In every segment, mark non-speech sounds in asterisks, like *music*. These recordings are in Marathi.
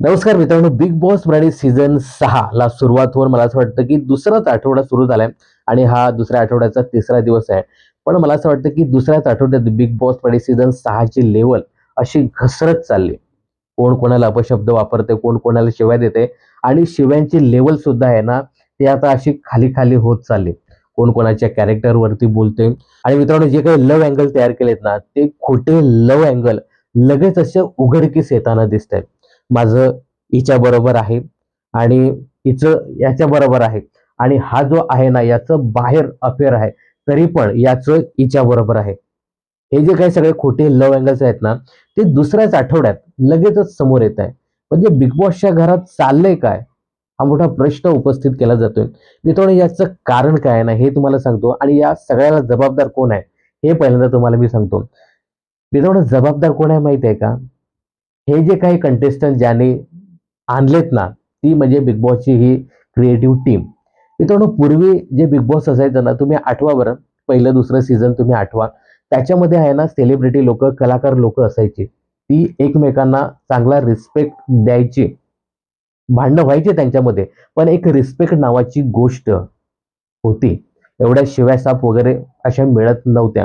नमस्कार मित्रांनो बिग बॉस मराठी सीझन सहा ला सुरुवात होऊन मला असं वाटतं की दुसराच आठवडा सुरू झालाय आणि हा दुसऱ्या आठवड्याचा तिसरा दिवस आहे. पण मला असं वाटतं की दुसऱ्याच आठवड्यात बिग बॉस मराठी सीझन सहाची लेवल अशी घसरत चालली. कोण कोणाला अपशब्द वापरते कोण कोणाला शिव्या देते आणि शिव्यांची लेवल सुद्धा आहे ना ती आता अशी खाली खाली होत चालली. कोण कोणाच्या कॅरेक्टरवरती बोलते आणि मित्रांनो जे काही लव्ह अँगल तयार केलेत ना ते खोटे लव्ह अँगल लगेच असे उघडकीस येताना दिसत आहेत माझं हिच्या बरोबर आहे आणि हिचं याच्या बरोबर आहे. आणि हा जो आहे ना याचं बाहेर अफेअर आहे तरी पण याचं हिच्या बरोबर आहे. हे जे काही सगळे खोटे लव्ह अँगल्स आहेत ना ते दुसऱ्याच आठवड्यात लगेचच समोर येत आहे. म्हणजे बिग बॉसच्या घरात चाललंय काय? हा मोठा प्रश्न उपस्थित केला जातोय. मित्रांनो याचं कारण काय आहे ना हे तुम्हाला सांगतो. आणि या सगळ्याला जबाबदार कोण आहे हे पहिल्यांदा तुम्हाला मी सांगतो. मित्रांनो जबाबदार कोण आहे माहिती आहे का? हे जे काही कंटेस्टंट ज्याने आणलेत ना ती म्हणजे बिग बॉसची ही क्रिएटिव्ह टीम मित्रांनो पूर्वी जे बिग बॉस असायचं ना तुम्ही आठवा बरं. पहिलं दुसरं सीझन तुम्ही आठवा. त्याच्यामध्ये आहे ना सेलिब्रिटी लोक कलाकार लोक असायची. ती एकमेकांना चांगला रिस्पेक्ट द्यायची. भांडणं व्हायचे त्यांच्यामध्ये पण एक रिस्पेक्ट नावाची गोष्ट होती. एवढ्या शिव्यासाप वगैरे अशा मिळत नव्हत्या.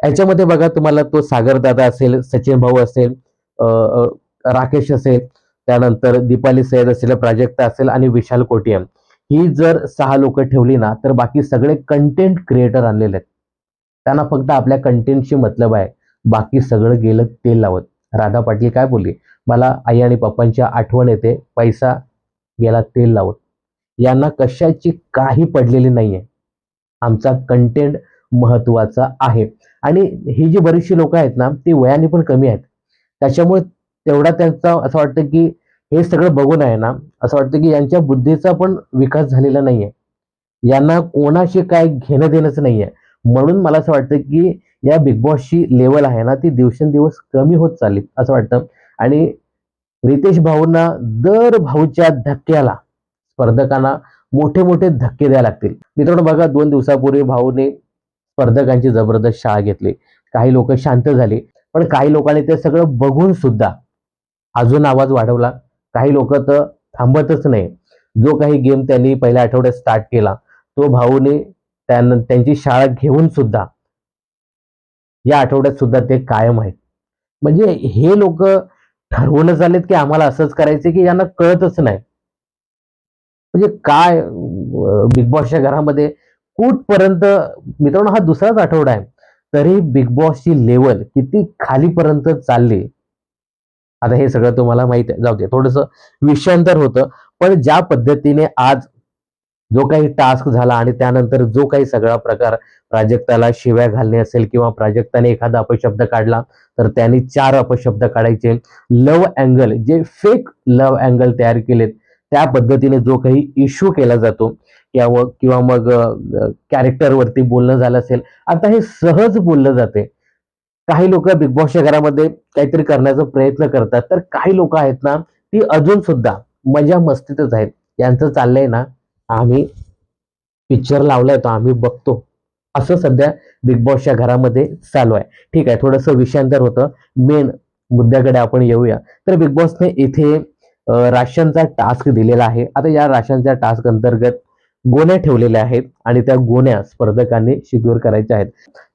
याच्यामध्ये बघा तुम्हाला तो सागर दादा असेल सचिन भाऊ असेल राकेश असेल त्यानंतर दीपाली सैद असेल प्राजक्ता असेल आणि विशाल कोटियम. ही जर सहा लोक ठेवली ना तर बाकी सगळे कंटेंट क्रिएटर आणलेले आहेत. त्यांना फक्त आपल्या कंटेंटशी मतलब आहे. बाकी सगळं गेलं तेल लावत. राधा पाटील काय बोलली? मला आई आणि पप्पांची आठवण येते. पैसा गेला तेल लावत. यांना कशाची काही पडलेली नाही आहे आमचा कंटेंट महत्त्वाचा आहे. आणि ही जी बरीचशी लोक आहेत ना ती वयाने पण कमी आहेत. त्याच्यामुळे तेवढा त्यांचा असं वाटतं की हे सगळं बघून आहे ना असं वाटतं की यांच्या बुद्धीचा पण विकास झालेला नाही आहे यांना कोणाशी काय घेणं देणंच आहे म्हणून मला असं वाटतं की या बिग बॉसची लेवल आहे ना ती दिवसेंदिवस कमी होत चालली असं वाटतं. आणि रितेश भाऊंना दर भाऊच्या धक्क्याला स्पर्धकांना मोठे मोठे धक्के द्यावे लागतील. मित्रांनो बघा दोन दिवसापूर्वी भाऊने स्पर्धकांची जबरदस्त शाळा घेतली. काही लोक शांत झाली. पण काही लोकांनी ते सगळं बघून सुद्धा अजून आवाज वाढवला. काही लोक तर थांबतच नाही. जो काही गेम त्यांनी पहिल्या आठवड्यात स्टार्ट केला तो भाऊने त्यांना त्यांची शाळा घेऊन सुद्धा या आठवड्यात सुद्धा ते कायम आहेत. म्हणजे हे लोक ठरवूनच आलेत की आम्हाला असंच करायचं की यांना कळतच नाही. म्हणजे काय बिग बॉसच्या घरामध्ये कुठपर्यंत मित्रांनो हा दुसराच आठवडा आहे. तरी बिग बॉसची लेवल किती खालीपर्यंत चालली? आता हे सगळं तुम्हाला माहीत आहे. जाऊ दे थोडस विषयांतर होतं. पण ज्या पद्धतीने आज जो काही टास्क झाला आणि त्यानंतर जो काही सगळा प्रकार प्राजक्ताला शिव्या घालणे असेल किंवा प्राजक्ताने एखादा अपशब्द काढला तर त्यांनी चार अपशब्द काढायचे. लव अँगल जे फेक लव अँगल तयार केलेत त्या पद्धतीने जो काही इश्यू केला जातो किंवा किंवा मग कॅरेक्टरवरती बोलणं झालं असेल आता हे सहज बोललं जाते. काही लोक बिग बॉसच्या घरामध्ये काहीतरी करण्याचा प्रयत्न करतात तर काही लोक आहेत ना ती अजून सुद्धा मजा मस्तीतच आहेत. यांचं चाललंय ना आम्ही पिक्चर लावलाय तो आम्ही बघतो. असं सध्या बिग बॉसच्या घरामध्ये चालू आहे. ठीक आहे थोडंसं विषयांतर होतं. मेन मुद्द्याकडे आपण येऊया. तर बिग बॉसने इथे राशनचा टास्क दिलेला आहे. आता या राशनच्या टास्क अंतर्गत गोण्या ठेवलेल्या आहेत आणि त्या गोण्या स्पर्धकांनी सिक्युअर करायच्या आहेत.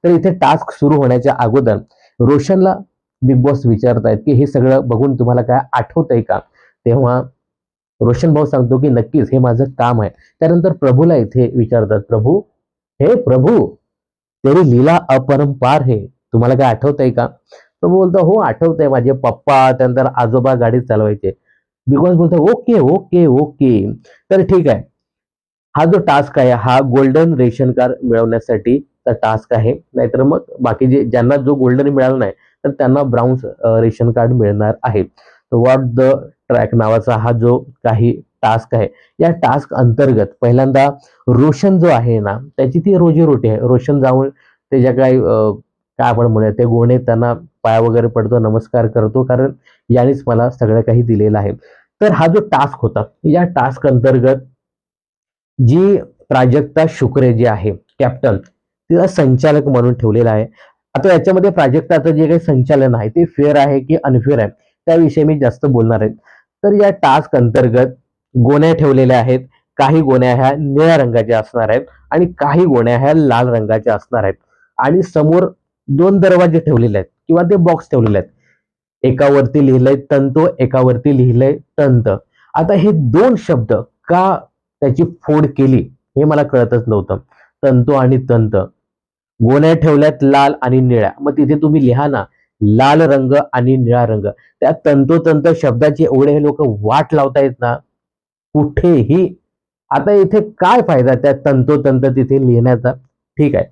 तर इथे टास्क सुरू होण्याच्या अगोदर रोशनला बिग बॉस विचारतायत की हे सगळं बघून तुम्हाला काय आठवतंय का? तेव्हा रोशन भाऊ सांगतो की नक्कीच हे माझं काम आहे. त्यानंतर प्रभूला इथे विचारतात प्रभू हे प्रभू तेरी लीला अपरंपार हे. तुम्हाला काय आठवतंय का? प्रभू बोलतो हो आठवतंय. माझे पप्पा त्यानंतर आजोबा गाडी चालवायचे. बिकॉज बोलतो ओके ओके ओके तर ठीक आहे. हा जो टास्क आहे हा गोल्डन रेशन कार्ड मिळवण्यासाठी टास्क आहे. नाहीतर मग बाकी जे ज्यांना जो गोल्डन मिळाला नाही तर त्यांना ब्राऊन रेशन कार्ड मिळणार आहे. व्हॉट द ट्रॅक नावाचा हा जो काही टास्क आहे या टास्क अंतर्गत पहिल्यांदा रोशन जो आहे ना त्याची ती रोजीरोटी आहे. रोशन जाऊन ते ज्या काही काय आपण म्हणूया ते गोणे त्यांना पाया वगैरे पडतो नमस्कार करतो कारण यानेच मला सगळं काही दिलेलं आहे. तर हा जो टास्क होता या टास्क अंतर्गत जी प्राजक्ता शुक्रे जी आहे कॅप्टन तिला संचालक म्हणून ठेवलेला आहे. आता याच्यामध्ये प्राजक्ताचं जे काही संचालन आहे ते फेअर आहे की अनफेअर आहे त्याविषयी मी जास्त बोलणार आहे. तर या टास्क अंतर्गत गोण्या ठेवलेल्या आहेत. काही गोण्या ह्या निळ्या रंगाच्या असणार आहेत आणि काही गोण्या ह्या लाल रंगाच्या असणार आहेत. आणि समोर दोन दरवाजे ठेवलेले आहेत किंवा ते बॉक्स ठेवलेले आहेत. एकावरती लिहिलंय तंतो एकावरती लिहिलंय तंत. आता हे दोन शब्द का त्याची फोड केली हे मला कळतच नव्हतं. तंतो आणि तंत. गोण्या ठेवल्यात लाल आणि निळ्या. मग तिथे तुम्ही लिहा ना लाल रंग आणि निळा रंग. त्या तंतोतंत शब्दाची एवढे हे लोक वाट लावतायत ना कुठेही. आता इथे काय फायदा त्या तंतोतंत तिथे लिहिण्याचा? ठीक आहे.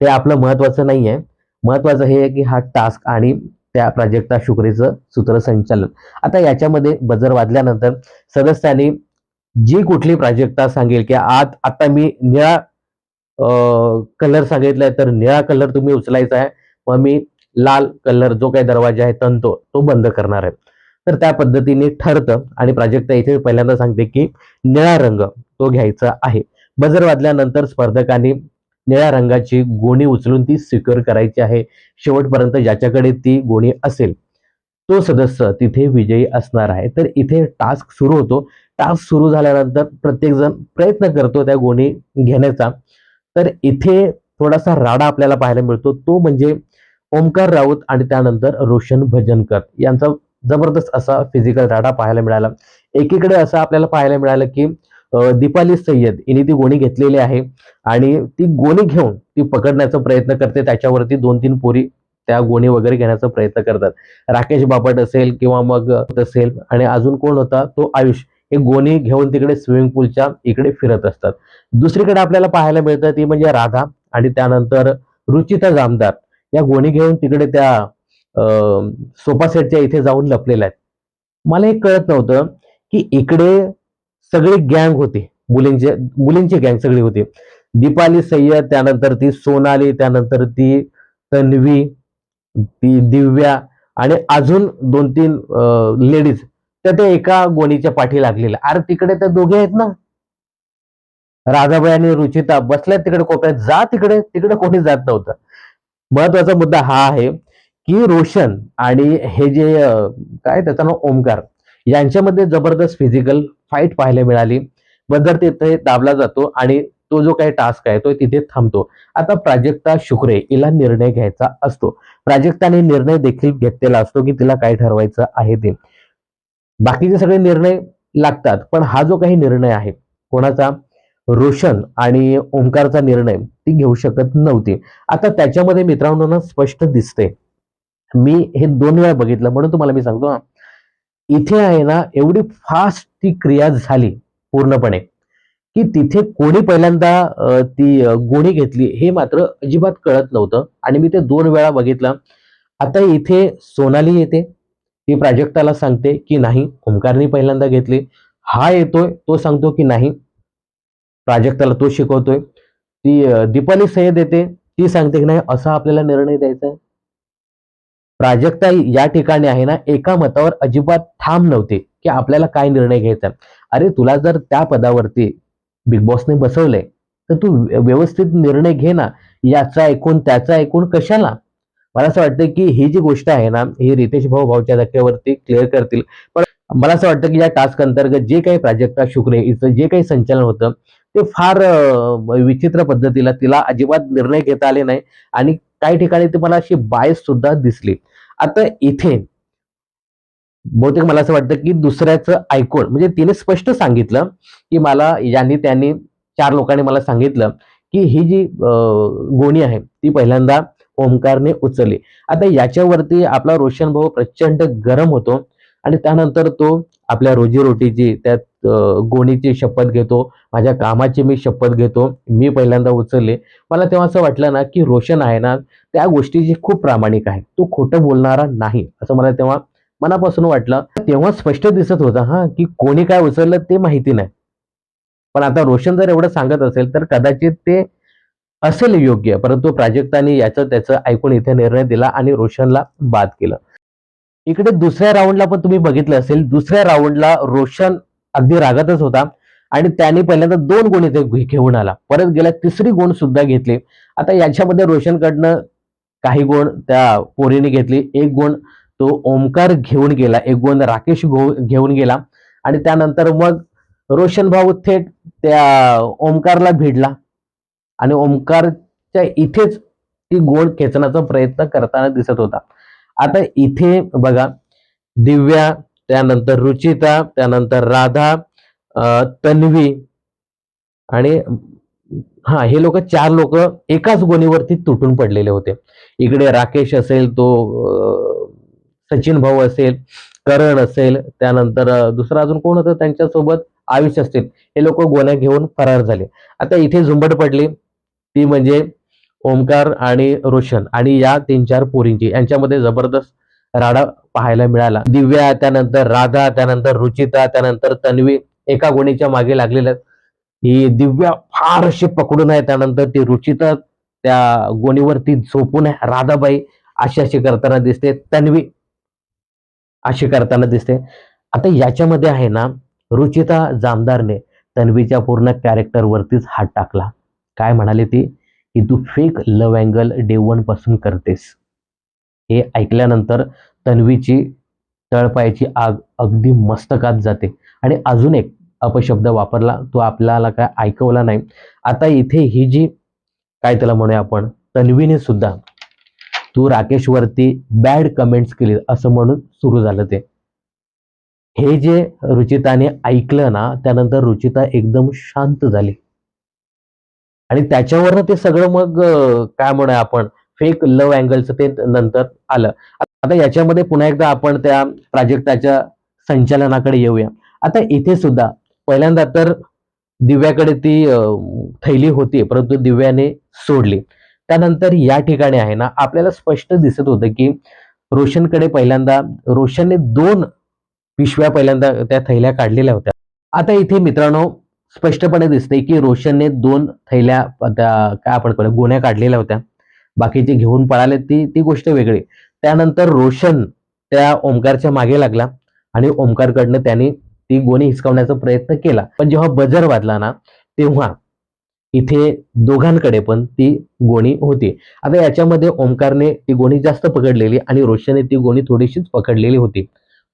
ते आपलं महत्वाचं नाहीये. महत्वाचं हे आहे की हा टास्क आणि त्या प्राजक्ता शुक्रेचं सूत्रसंचालन आता याच्यामध्ये बजर वाजल्यानंतर सदस्यांनी जी कुठली प्राजक्ता सांगेल की आत आता मी निळा कलर सांगितलाय तर निळा कलर तुम्ही उचलायचा आहे. मग मी लाल कलर जो काही दरवाजा आहे तंतो तो बंद करणार आहे. तर त्या पद्धतीने ठरतं आणि प्राजक्ता इथे पहिल्यांदा सांगते की निळा रंग तो घ्यायचा आहे. बजर वाजल्यानंतर स्पर्धकांनी निळ्या रंगाची गोणी उचलून ती सिक्युअर करायची आहे. शेवटपर्यंत ज्याच्याकडे ती गोणी असेल तो सदस्य तिथे विजयी असणार आहे. तर इथे टास्क सुरू होतो. टास्क सुरू झाल्यानंतर प्रत्येकजण प्रयत्न करतो त्या गोणी घेण्याचा. तर इथे थोडासा राडा आपल्याला पाहायला मिळतो. तो म्हणजे ओमकार राऊत आणि त्यानंतर रोशन भजनकर. यांचा जबरदस्त असा फिजिकल राडा पाहायला मिळाला. एकीकडे असं आपल्याला पाहायला मिळालं की दीपाली सय्यद हिने ती गोणी घेतलेली आहे आणि ती गोणी घेऊन ती पकडण्याचा प्रयत्न करते. त्याच्यावरती दोन तीन पोरी त्या गोणी वगैरे घेण्याचा प्रयत्न करतात. राकेश बापट असेल किंवा मग असेल आणि अजून कोण होता? तो आयुष. हे गोणी घेऊन तिकडे स्विमिंग पूलच्या इकडे फिरत असतात. दुसरीकडे आपल्याला पाहायला मिळतं ती म्हणजे राधा आणि त्यानंतर रुचिता जामदार. या गोणी घेऊन तिकडे त्या सोफा सेटच्या इथे जाऊन लपलेल्या आहेत. मला हे कळत नव्हतं की इकडे सगळी गँग होती. मुलींचे मुलींची गँग सगळी होती. दीपाली सय्यद त्यानंतर ती सोनाली त्यानंतर ती तन्वी ती दिव्या आणि अजून दोन तीन लेडीज त्या त्या एका गोणीच्या पाठी लागलेल्या. अरे तिकडे त्या दोघे आहेत ना? राधाबाई आणि रुचिता बसल्यात तिकडे कोपऱ्यात. जा तिकडे. तिकडे कोणी जात नव्हतं. महत्त्वाचा मुद्दा हा आहे की रोशन आणि हे जे काय त्याचं नाव? ओमकार. यांच्यामध्ये जबरदस्त फिजिकल फाईट पाहायला मिळाली. बदर तिथे दाबला जातो आणि तो जो काही टास्क आहे तो तिथे थांबतो. आता प्राजक्ता शुक्रे हिला निर्णय घ्यायचा असतो. प्राजक्ताने निर्णय देखील घेतलेला असतो की तिला काय ठरवायचं आहे ते. बाकीचे सगळे निर्णय लागतात पण हा जो काही निर्णय आहे कोणाचा? रोशन आणि ओंकारचा निर्णय ती घेऊ शकत नव्हती. आता त्याच्यामध्ये मित्रांनो ना स्पष्ट दिसते मी हे दोन वेळा बघितलं म्हणून तुम्हाला मी सांगतो इथे आहे ना एवढी फास्ट ती क्रिया झाली पूर्णपणे की तिथे कोणी पहिल्यांदा ती गोणी घेतली हे मात्र अजिबात कळत नव्हतं. आणि मी ते दोन वेळा बघितलं. आता इथे सोनाली येते. ती प्राजक्ताला सांगते की नाही ओंकारनी पहिल्यांदा घेतली. हा येतोय तो सांगतो की नाही. प्राजक्ताला तो शिकवतोय. ती दीपाली सय्यद देते ती सांगते की नाही असा आपल्याला निर्णय द्यायचा आहे. प्राजक्ता या ठिकाणी आहे ना एका मतावर अजिबात ठाम नव्हते की आपल्याला काय निर्णय घ्यायचा. अरे तुला जर त्या पदावरती बिग बॉसने बसवलंय तर तू व्यवस्थित निर्णय घे ना. याचा ऐकून त्याचा ऐकून कशाला? मला असं वाटतं की ही जी गोष्ट आहे ना ही रितेश भाऊ भाऊच्या धक्क्यावरती क्लिअर करतील. पण मला असं वाटतं की या टास्क अंतर्गत जे काही प्राजक्ता शुक्रे हिचं जे काही संचालन होतं ते फार विचित्र पद्धतीला तिला अजिबात निर्णय घेता आले नाही. आणि काही ठिकाणी ती मला अशी बायस सुद्धा दिसली. आता इथे बहुतेक मला असं वाटतं की दुसऱ्याचं ऐकून म्हणजे तिने स्पष्ट सांगितलं की मला यांनी त्यांनी चार लोकांनी मला सांगितलं की ही जी गोणी आहे ती पहिल्यांदा ओमकारने उचलली. आता याच्यावरती आपला रोशन भाऊ प्रचंड गरम होतो. आणि त्यानंतर तो आपल्या रोजीरोटीची त्यात गोणीची शपथ घेतो. माझ्या कामाची मी शपथ घेतो. मी पहिल्यांदा उचलले. मला तेव्हा असं वाटलं ना की रोशन आहे ना त्या गोष्टीची खूप प्रामाणिक आहे. तो खोटं बोलणारा नाही असं मला तेव्हा मनापासून वाटलं. तेव्हा स्पष्ट दिसत होतं हा की कोणी काय उचललं ते माहिती नाही. पण आता रोशन जर एवढं सांगत असेल तर कदाचित ते असेल योग्य. परंतु प्राजक्ताने याचं त्याचं ऐकून इथे निर्णय दिला आणि रोशनला बाद केलं. इकडे दुसऱ्या राऊंडला पण तुम्ही बघितलं असेल दुसऱ्या राऊंडला रोशन अगदी रागातच होता. आणि त्याने पहिल्यांदा दोन गुण इथे घेऊन आला. परत गेला तिसरी गुण सुद्धा घेतली. आता याच्यामध्ये रोशनकडनं काही गुण त्या पोरीने घेतली. एक गुण तो ओमकार घेऊन गेला. एक गुण राकेश घेऊन गेला. आणि त्यानंतर मग रोशन भाऊ थेट त्या ओमकारला भिडला. आणि ओमकारच्या इथेच ती गुण खेचण्याचा प्रयत्न करताना दिसत होता. आता इथे बघा दिव्या त्यानंतर रुचिता त्यानंतर राधा तन्वी आणि हा हे लोक चार लोक एकाच गोणीवरती तुटून पडलेले होते. इकडे राकेश असेल तो सचिन भाऊ असेल करण असेल त्यानंतर दुसरा अजून कोण होतं त्यांच्यासोबत? आयुष असतील. हे लोक गोण्या घेऊन फरार झाले. आता इथे झुंबड पडली. ती म्हणजे ओमकार आणि रोशन आणि या तीन चार पोरींची यांच्यामध्ये जबरदस्त राडा पाहायला मिळाला. दिव्या त्यानंतर राधा त्यानंतर रुचिता त्यानंतर तन्वी एका गोणीच्या मागे लागलेल्या ही दिव्या फार अशी पकडून आहे. त्यानंतर ती रुचिता त्या गोणीवरती झोपून आहे. राधाबाई अशी अशी करताना दिसते. तन्वी अशी करताना दिसते. आता याच्यामध्ये आहे ना रुचिता जामदारने तन्वीच्या पूर्ण कॅरेक्टरवरतीच हात टाकला. काय म्हणाली ती? की तू फेक लव अँगल डे वनपासून करतेस. हे ऐकल्यानंतर तन्वीची तळपायाची आग अगदी मस्तकात जाते. आणि अजून एक अपशब्द वापरला तो आपल्याला काय ऐकवला नाही. आता इथे ही जी काय त्याला म्हणूया आपण तन्वीने सुद्धा तू राकेशवरती बॅड कमेंट्स केली असं म्हणून सुरू झालं ते. हे जे रुचिताने ऐकलं ना त्यानंतर रुचिता एकदम शांत झाली. आणि त्याच्यावरनं ते सगळं मग काय म्हणूया आपण फेक लव्ह अँगलचं ते नंतर आलं. आता याच्यामध्ये पुन्हा एकदा आपण त्या प्राजक्ताच्या संचालनाकडे येऊया. आता इथे सुद्धा पहिल्यांदा तर दिव्याकडे ती थैली होती परंतु दिव्याने सोडली. त्यानंतर या ठिकाणी आहे ना आपल्याला स्पष्ट दिसत होतं की रोशनकडे पहिल्यांदा रोशनने दोन पिशव्या पहिल्यांदा त्या थैल्या काढलेल्या होत्या. आता इथे मित्रांनो स्पष्टपणे दिसते की रोशनने दोन थैल्या त्या काय आपण गोण्या काढलेल्या होत्या. बाकीचे घेऊन पळाले ती ती गोष्ट वेगळी. त्यानंतर रोशन त्या ओमकारच्या मागे लागला आणि ओमकारकडनं त्यांनी ती गोणी हिसकावण्याचा प्रयत्न केला. पण जेव्हा बजर वाजला ना तेव्हा इथे दोघांकडे पण ती गोणी होती. आता याच्यामध्ये ओमकारने ती गोणी जास्त पकडलेली आणि रोशनने ती गोणी थोडीशीच पकडलेली होती.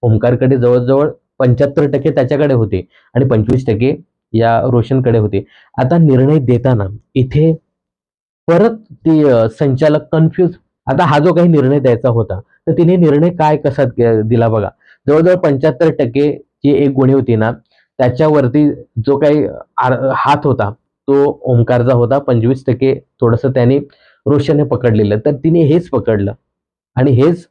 ओमकारकडे जवळजवळ पंच्याहत्तर टक्के त्याच्याकडे होते आणि पंचवीस टक्के या रोशनकडे होते. आता निर्णय देताना इथे परत ती संचालक कन्फ्यूज आता हा जो काही निर्णय द्यायचा होता तर तिने निर्णय काय कसा दिला बघा. जवळजवळ पंच्याहत्तर टक्के जी एक गुणी होती ना त्याच्यावरती जो काही हात होता तो ओंकारचा होता. पंचवीस टक्के थोडस त्याने रोशनने पकडलेलं. तर तिने हेच पकडलं. आणि हेच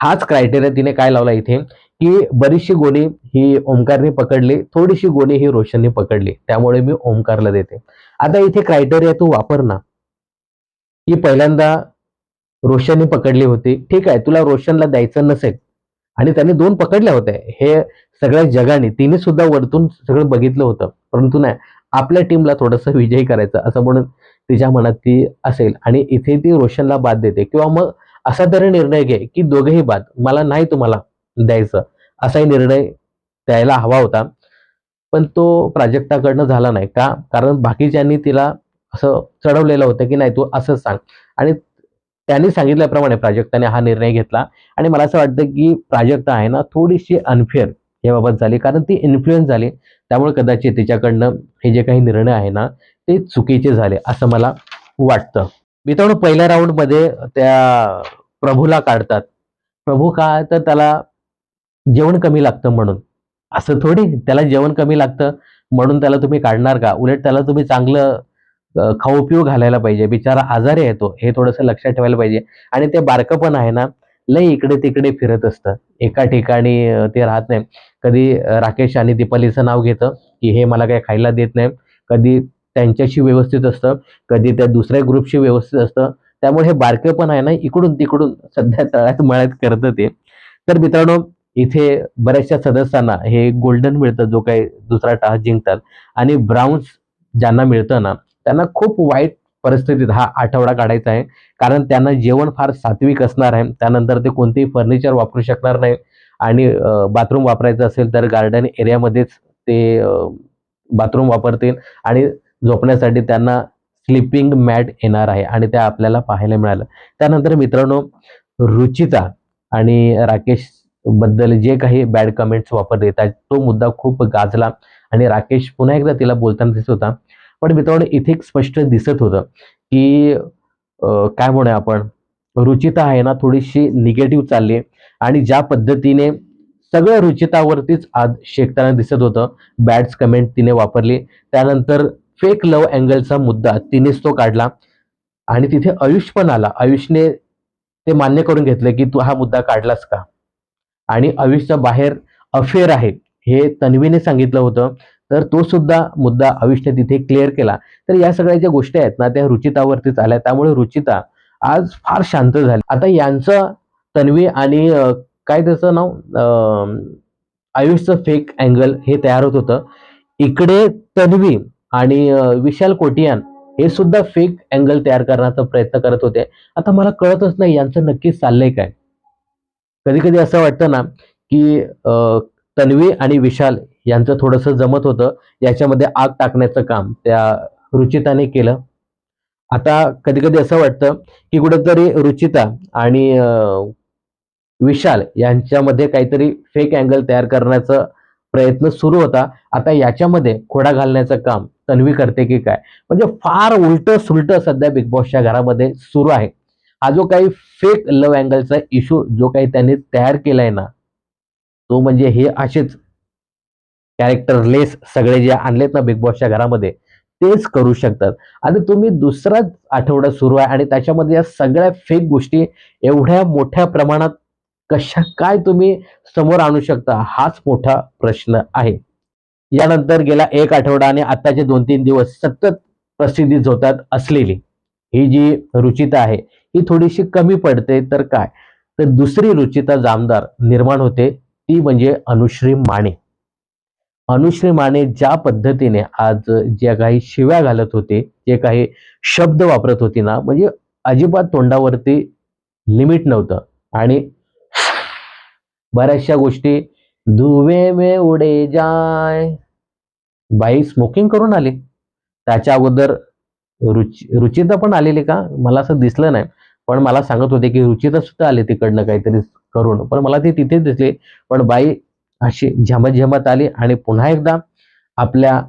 हाच क्रायटेरिया तिने काय लावला इथे? की बरीचशी गोणी ही ओमकारने पकडली थोडीशी गोणी ही रोशनने पकडली त्यामुळे मी ओमकारला देते. आता इथे क्रायटेरिया तू वापर ना. की पहिल्यांदा रोशनने पकडली होती ठीक आहे तुला रोशनला द्यायचं नसेल आणि त्याने दोन पकडल्या होत्या. हे सगळ्या जगाने तिने सुद्धा वरतून सगळं बघितलं होतं परंतु नाही आपल्या टीमला थोडंसं विजयी करायचं असं म्हणून तिच्या मनात ती असेल आणि इथे ती रोशनला बाद देते. किंवा मग असा तरी निर्णय घे की दोघेही बाद मला नाही तुम्हाला द्यायचं. असाही निर्णय द्यायला हवा होता. पण तो प्राजक्ताकडनं झाला नाही का? कारण बाकीच्यांनी तिला असं चढवलेलं होतं की नाही तू असंच सांग. आणि त्यांनी सांगितल्याप्रमाणे प्राजक्ताने हा निर्णय घेतला. आणि मला असं वाटतं की प्राजक्ता आहे ना थोडीशी अनफेअर याबाबत झाली. कारण ती इन्फ्लुएन्स झाली. त्यामुळे कदाचित तिच्याकडनं हे जे काही निर्णय आहे ना ते चुकीचे झाले असं मला वाटतं. मित्रांनो पहिल्या राऊंडमध्ये त्या प्रभूला काढतात. प्रभू का तर त्याला जेवण कमी लागतं म्हणून. असं थोडी त्याला जेवण कमी लागतं म्हणून त्याला तुम्ही काढणार का? उलट त्याला तुम्ही चांगलं खाऊ पिऊ घालायला पाहिजे. बिचारा आजारी आहे तो. हे थोडंसं लक्षात ठेवायला पाहिजे. आणि ते बारकं पण आहे ना लय इकडे तिकडे फिरत असतं. एका ठिकाणी ते राहत नाही. कधी राकेश आणि दीपालीचं नाव घेतं की हे मला काही खायला देत नाही. कधी त्यांच्याशी व्यवस्थित असतं. कधी त्या दुसऱ्या ग्रुपशी व्यवस्थित असतं. त्यामुळे हे बारकं पण आहे ना इकडून तिकडून सध्या तळ्यात मळ्यात करतं ते. तर मित्रांनो इथे बऱ्याचशा सदस्यांना हे गोल्डन मिळतं जो काही दुसरा टास्क जिंकतात. आणि ब्राउन्स ज्यांना मिळतं ना त्यांना खूप वाईट परिस्थितीत हा आठवडा काढायचा आहे. कारण त्यांना जेवण फार सात्विक असणार आहे. त्यानंतर ते कोणतेही फर्निचर वापरू शकणार नाही. आणि बाथरूम वापरायचं असेल तर गार्डन एरियामध्येच ते बाथरूम वापरतील. आणि झोपण्यासाठी त्यांना स्लिपिंग मॅट येणार आहे. आणि त्या आपल्याला पाहायला मिळालं. त्यानंतर मित्रांनो रुचिता आणि राकेश बद्दल जे काही बॅड कमेंट्स वापरले त्या तो मुद्दा खूप गाजला. आणि राकेश पुन्हा एकदा तिला बोलताना दिसत होता. पण मित्रांनो इथे एक स्पष्ट दिसत होतं की काय म्हणूया आपण? रुचिता आहे ना थोडीशी निगेटिव्ह चालली आणि ज्या पद्धतीने सगळं रुचितावरतीच आज शेकताना दिसत होतं बॅड्स कमेंट तिने वापरली. त्यानंतर फेक लव अँगलचा मुद्दा तिनेच तो काढला. आणि तिथे आयुष पण आला. आयुषने ते मान्य करून घेतलं की तू हा मुद्दा काढलास का? आणि आयुषचा बाहेर अफेअर आहे हे तन्वीने सांगितलं होतं. तर तो सुद्धा मुद्दा आयुषने तिथे क्लिअर केला. तर या सगळ्या ज्या गोष्टी आहेत ना त्या रुचितावरतीच आल्या. त्यामुळे रुचिता आज फार शांत झाली. आता यांचं तन्वी आणि काय त्याचं नाव? आयुषचं फेक अँगल हे तयार होत होतं. इकडे तन्वी आणि विशाल कोटियान हे सुद्धा फेक अँगल तयार करण्याचा प्रयत्न करत होते. आता मला कळतच नाही यांचं नक्की चाललंय काय. कधी कधी असं वाटतं ना की तन्वी आणि विशाल यांचं थोडंसं जमत होतं याच्यामध्ये आग टाकण्याचं काम त्या रुचिताने केलं. आता कधी कधी असं वाटतं की कुठंतरी रुचिता आणि विशाल यांच्यामध्ये काहीतरी फेक अँगल तयार करण्याचा प्रयत्न सुरू होता. आता याच्यामध्ये खोडा घालण्याचं काम तन्वी करते की काय? म्हणजे फार उलट सुलट सध्या बिग बॉसच्या घरामध्ये सुरू आहे. हा जो काही फेक लव अँगलचा इश्यू जो काही त्याने तयार केलाय ना तो म्हणजे हे असेच कॅरेक्टरलेस सगळे जे आणलेत ना बिग बॉसच्या घरामध्ये तेच करू शकतात. आणि तुम्ही दुसराच आठवडा सुरू आहे आणि त्याच्यामध्ये या सगळ्या फेक गोष्टी एवढ्या मोठ्या प्रमाणात कशा काय तुम्ही समोर आणू शकता हाच मोठा प्रश्न आहे. यानंतर गेला एक आठवडा आणि आत्ताचे दोन तीन दिवस सतत प्रसिद्धीत होतात असलेली. ही जी रुचिता आहे ही थोडीशी कमी पडते तर काय? तर दुसरी रुचिता जामदार निर्माण होते ती म्हणजे अनुश्री माने. अनुश्री माने ज्या पद्धतीने आज ज्या काही शिव्या घालत होते जे काही शब्द वापरत होती ना म्हणजे अजिबात तोंडावरती लिमिट नव्हतं. आणि बऱ्याचशा गोष्टी धुवे मे उडे जाय. बाई स्मोकिंग करून आली. त्याच्या अगोदर रुचि रुचिता पण आलेली का? मला असं दिसलं नाही. पण मला सांगत होते की रुचिता सुद्धा आले तिकडनं काहीतरी करून. पण मला ते तिथेच दिसले. पण बाई अशी झमत झमत आली आणि पुन्हा एकदा आपल्या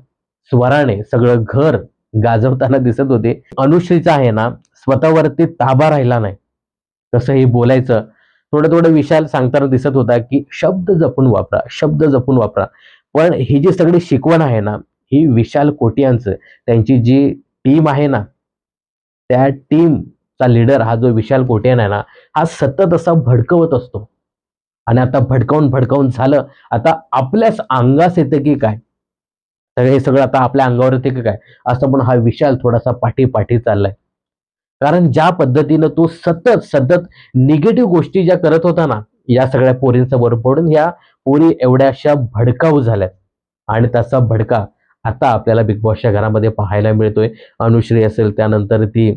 स्वराने सगळं घर गाजवताना दिसत होते. अनुश्रीचा आहे ना स्वतःवरती ताबा राहिला नाही. कसंही बोलायचं थोडं थोडं विशाल सांगताना दिसत होता की शब्द जपून वापरा शब्द जपून वापरा. पण ही जी सगळी शिकवण आहे ना ही विशाल कोटियांचं त्यांची जी टीम आहे ना त्या टीम चा लीडर हा जो विशाल कोटियान आहे ना हा सतत असा भडकवत असतो. आणि आता भडकावून भडकावून झालं आता आपल्याच अंगास येतं की काय? तर हे सगळं आता आपल्या अंगावर येते की काय? असं पण हा विशाल थोडासा पाठी पाठी चाललाय. कारण ज्या पद्धतीनं तो सतत सतत निगेटिव्ह गोष्टी ज्या करत होता ना या सगळ्या पोरींसमोर पडून या पोरी एवढ्याशा भडकाऊ झाल्यात. आणि त्याचा भडका आता आपल्याला बिग बॉसच्या घरामध्ये पाहायला मिळतोय. अनुश्री असेल त्यानंतर ती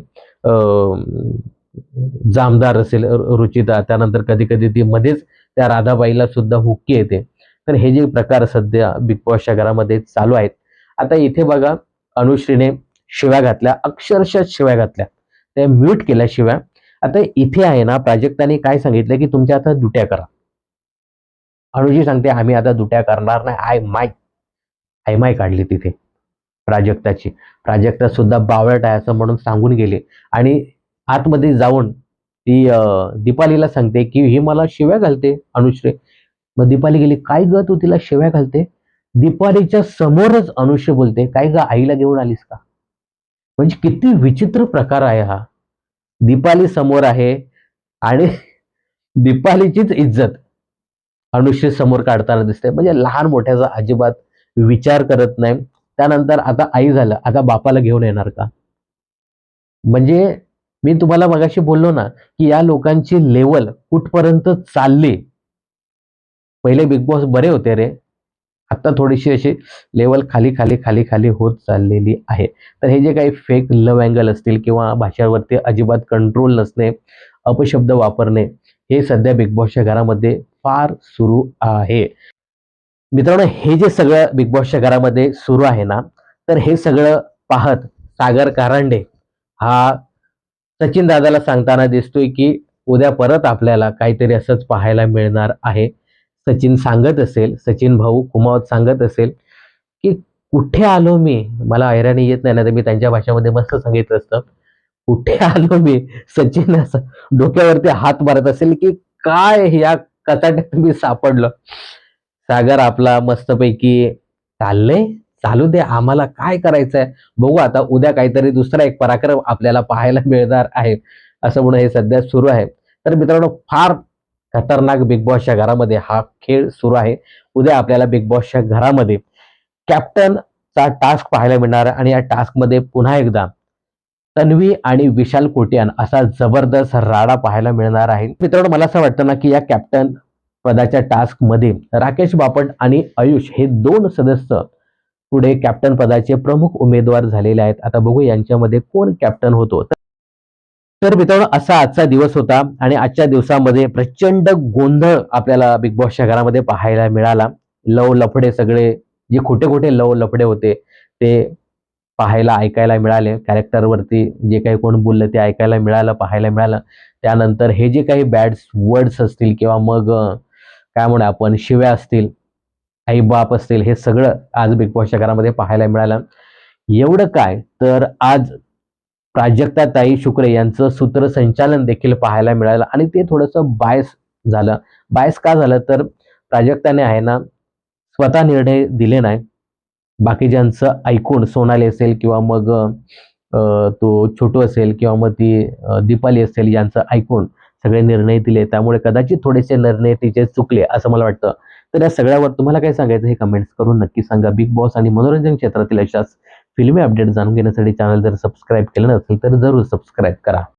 जामदार असेल रुचिता त्यानंतर कधी कधी ती मध्येच त्या राधाबाईला सुद्धा हुक्की येते. तर हे जे प्रकार सध्या बिग बॉसच्या घरामध्ये चालू आहेत. आता इथे बघा अनुश्रीने शिव्या घातल्या अक्षरशः शिव्या घातल्या. त्या म्यूट केल्या शिव्या. आता इथे आहे ना प्राजक्ताने काय सांगितलं की तुमच्या आता दुट्या करा. अनुजी सांगते आम्ही आता दुट्या करणार नाही. आय माय आय माय काढली तिथे. प्राजक्ताची. प्राजक्ता सुद्धा बावळट आहे असं म्हणून सांगून गेले. आणि आतमध्ये जाऊन ती दीपालीला सांगते की ही मला शिव्या घालते अनुश्री. मग दीपाली गेली काय ग तू तिला शिव्या घालते? दीपालीच्या समोरच अनुश्री बोलते काय ग आईला घेऊन आलीस का? म्हणजे किती विचित्र प्रकार आहे हा. दीपाली समोर आहे आणि *laughs* दीपालीचीच इज्जत अनुश्री समोर काढताना दिसते. म्हणजे लहान मोठ्याचा अजिबात विचार करत नाही. त्यानंतर आता आई झालं. आता बापाला घेऊन येणार का? म्हणजे मी तुम्हाला मगाशी बोललो ना की या लोकांची लेवल कुठपर्यंत चालली? पहिले बिग बॉस बरे होते रे. आता थोडीशी अशी लेवल खाली खाली खाली खाली होत चाललेली आहे. तर हे जे काही फेक लव अँगल असतील किंवा भाषावरती अजिबात कंट्रोल नसणे अपशब्द वापरणे हे सध्या बिग बॉसच्या घरामध्ये फार सुरू आहे. मित्रांनो हे जे सगळं बिग बॉसच्या घरामध्ये सुरू आहे ना तर हे सगळं पाहत सागर कारंडे हा सचिन दादाला सांगताना दिसतोय की उद्या परत आपल्याला काहीतरी असंच पाहायला मिळणार आहे. सचिन सांगत असेल सचिन भाऊ कुमावत सांगत असेल की कुठे आलो मी? मला ऐराणी येत नाही ना तर मी त्यांच्या भाषेमध्ये मस्त सांगितलं असतं. कुठे आलो मी? सचिन असं डोक्यावरती हात मारत असेल की काय या कचाट्यात मी सापडलं? सागर आपला मस्तपैकी चाललंय. चालू दे आम्हाला काय करायचंय? बघू आता उद्या काहीतरी दुसरा एक पराक्रम आपल्याला पाहायला मिळणार आहे असं म्हणून हे सध्या सुरू आहे. तर मित्रांनो फार खतरनाक बिग बॉसच्या घरामध्ये हा खेळ सुरू आहे. उद्या आपल्याला बिग बॉसच्या घरामध्ये कॅप्टनचा टास्क पाहायला मिळणार आहे आणि या टास्कमध्ये पुन्हा एकदा तन्वी आणि विशाल कोटियान असा जबरदस्त राडा पाहायला मिळणार आहे. मित्रांनो मला असं वाटतं ना की या कॅप्टन पदाच्या टास्कमध्ये राकेश बापट आणि आयुष हे दोन सदस्य पुढे कॅप्टन पदाचे प्रमुख उमेदवार झालेले आहेत. आता बघू यांच्यामध्ये कोण कॅप्टन होतो. तर मित्रांनो असा आजचा दिवस होता आणि आजच्या दिवसामध्ये प्रचंड गोंधळ आपल्याला बिग बॉसच्या घरामध्ये पाहायला मिळाला. लव लफडे सगळे जे खोटे खोटे लव लफडे होते ते पाहायला ऐकायला मिळाले. कॅरेक्टरवरती जे काही कोण बोललं ते ऐकायला मिळालं पाहायला मिळालं. त्यानंतर हे जे काही बॅड वर्ड्स असतील किंवा मग काय म्हणू आपण शिव्या असतील आई बाप असतील हे सगळं आज बिग बॉसच्या घरामध्ये पाहायला मिळालं. एवढं काय? तर आज प्राजक्ता ताई शुक्रे यांचं सूत्रसंचालन देखील पाहायला मिळालं आणि ते थोडंसं बायस झालं. बायस का झालं? तर प्राजक्ताने आहे ना स्वतः निर्णय दिले नाही. बाकीच्यांचं ऐकून सोनाली असेल किंवा मग तो छोटू असेल किंवा मग ती दीपाली असेल यांचं ऐकून सगळे निर्णय दिले त्यामुळे कदाचित थोडेसे निर्णय तिचे चुकले असं मला वाटतं. तर या सगळ्यावर तुम्हाला काय सांगायचं हे कमेंट्स करून नक्की सांगा. बिग बॉस आणि मनोरंजन क्षेत्रातील अशाच फिल्मी अपडेट जाणून घेण्यासाठी चॅनल जर सबस्क्राईब केलं नसेल तर जरूर सबस्क्राईब करा.